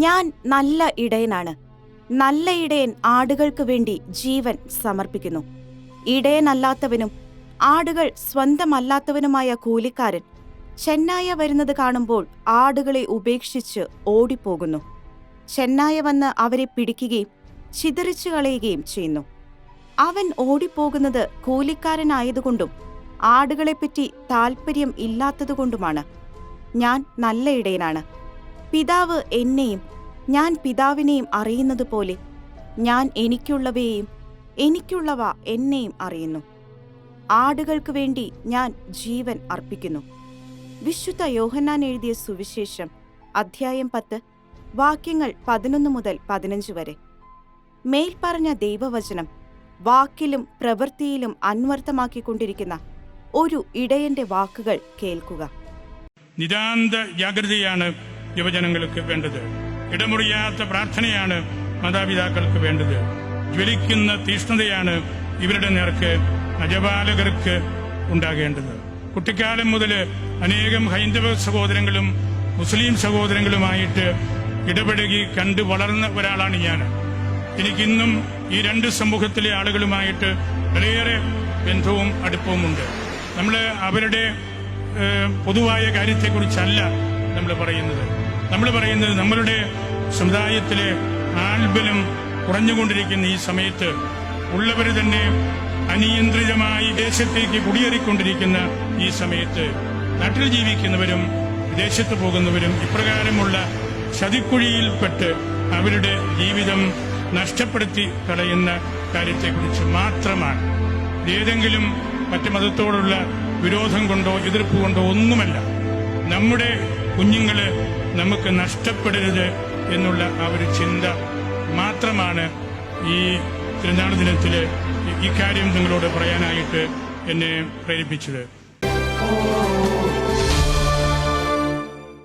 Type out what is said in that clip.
ഞാൻ നല്ല ഇടയനാണ്. നല്ല ഇടയൻ ആടുകൾക്ക് വേണ്ടി ജീവൻ സമർപ്പിക്കുന്നു. ഇടയനല്ലാത്തവനും ആടുകൾ സ്വന്തമല്ലാത്തവനുമായ കൂലിക്കാരൻ ചെന്നായ വരുന്നത് കാണുമ്പോൾ ആടുകളെ ഉപേക്ഷിച്ച് ഓടിപ്പോകുന്നു. ചെന്നായ വന്ന് അവരെ പിടിക്കുകയും ചിതറിച്ചു കളയുകയും ചെയ്യുന്നു. അവൻ ഓടിപ്പോകുന്നത് കൂലിക്കാരനായതുകൊണ്ടും ആടുകളെപ്പറ്റി താൽപ്പര്യം ഇല്ലാത്തതുകൊണ്ടുമാണ്. ഞാൻ നല്ല ഇടയനാണ്. പിതാവ് എന്നെയും ഞാൻ പിതാവിനെയും അറിയുന്നത് പോലെ ഞാൻ എനിക്കുള്ളവയെയും എനിക്കുള്ളവ എന്നെയും അറിയുന്നു. ആടുകൾക്ക് വേണ്ടി ഞാൻ ജീവൻ അർപ്പിക്കുന്നു. വിശുദ്ധ യോഹന്നാൻ എഴുതിയ സുവിശേഷം അധ്യായം പത്ത് വാക്യങ്ങൾ പതിനൊന്ന് മുതൽ പതിനഞ്ച് വരെ. മേൽപ്പറഞ്ഞ ദൈവവചനം വാക്കിലും പ്രവൃത്തിയിലും അന്വർത്ഥമാക്കിക്കൊണ്ടിരിക്കുന്ന ഒരു ഇടയന്റെ വാക്കുകൾ കേൾക്കുക. നിതാന്ത ജാഗ്രതയാണ് യുവജനങ്ങൾക്ക് വേണ്ടത്. ഇടമുറിയാത്ത പ്രാർത്ഥനയാണ് മാതാപിതാക്കൾക്ക് വേണ്ടത്. ജ്വലിക്കുന്ന തീഷ്ണതയാണ് ഇവരുടെ നേർക്ക് അജപാലകർക്ക് ഉണ്ടാകേണ്ടത്. കുട്ടിക്കാലം മുതൽ അനേകം ഹൈന്ദവ സഹോദരങ്ങളും മുസ്ലിം സഹോദരങ്ങളുമായിട്ട് ഇടപഴകി കണ്ടു വളർന്ന ഒരാളാണ് ഞാൻ. എനിക്കിന്നും ഈ രണ്ട് സമൂഹത്തിലെ ആളുകളുമായിട്ട് വളരെയേറെ ബന്ധവും അടുപ്പവുമുണ്ട് നമ്മൾ അവരുടെ പൊതുവായ കാര്യത്തെക്കുറിച്ചല്ല നമ്മൾ പറയുന്നത്. നമ്മൾ പറയുന്നത് നമ്മളുടെ സമുദായത്തിലെ ആൽബലം കുറഞ്ഞുകൊണ്ടിരിക്കുന്ന ഈ സമയത്ത് ഉള്ളവർ തന്നെ അനിയന്ത്രിതമായി ദേശത്തേക്ക് കുടിയേറിക്കൊണ്ടിരിക്കുന്ന ഈ സമയത്ത് നാട്ടിൽ ജീവിക്കുന്നവരും വിദേശത്ത് പോകുന്നവരും ഇപ്രകാരമുള്ള ചതിക്കുഴിയിൽപ്പെട്ട് അവരുടെ ജീവിതം നഷ്ടപ്പെടുത്തി കളയുന്ന കാര്യത്തെക്കുറിച്ച് മാത്രമാണ്. ഏതെങ്കിലും മറ്റു മതത്തോടുള്ള വിരോധം കൊണ്ടോ എതിർപ്പ് കൊണ്ടോ ഒന്നുമല്ല. നമ്മുടെ കുഞ്ഞുങ്ങൾ നമുക്ക് നഷ്ടപ്പെടരുത് എന്നുള്ള ആ ഒരു ചിന്ത മാത്രമാണ് ഈ തിരുനാൾ ദിനത്തിൽ ഇക്കാര്യം നിങ്ങളോട് പറയാനായിട്ട് എന്നെ പ്രേരിപ്പിച്ചത്.